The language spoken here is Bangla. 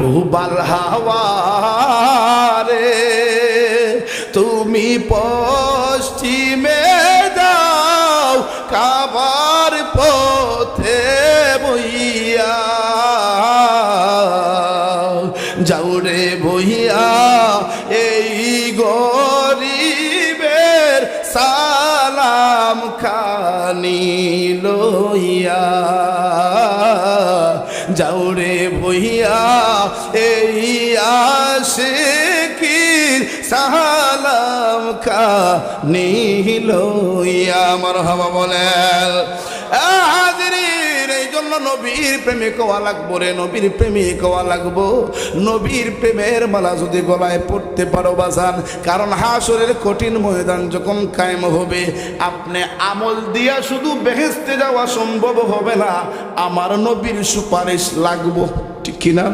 পুবার হাওয়ারে, তুমি পশ্চিমে দাও কাবার পথে বইয়া। যাওরে বইয়া, এই গরিবের সালাম খানি লইয়া। যাওরে বইয়া এই আশিকির সালাম কা নিহিল আমার হবা বলেন হাজিরিন এই জন্য নবীর প্রেমিক হওয়া লাগবো রে, নবীর প্রেমিক হওয়া লাগবো। নবীর প্রেমের মালা যদি গলায় পড়তে পারো বাজান, কারণ হাসরের কঠিন ময়দান যখন কায়েম হবে, আপনি আমল দিয়া শুধু বেহেস্তে যাওয়া সম্ভব হবে না, আমার নবীর সুপারিশ লাগবো। ঠিক কিনা?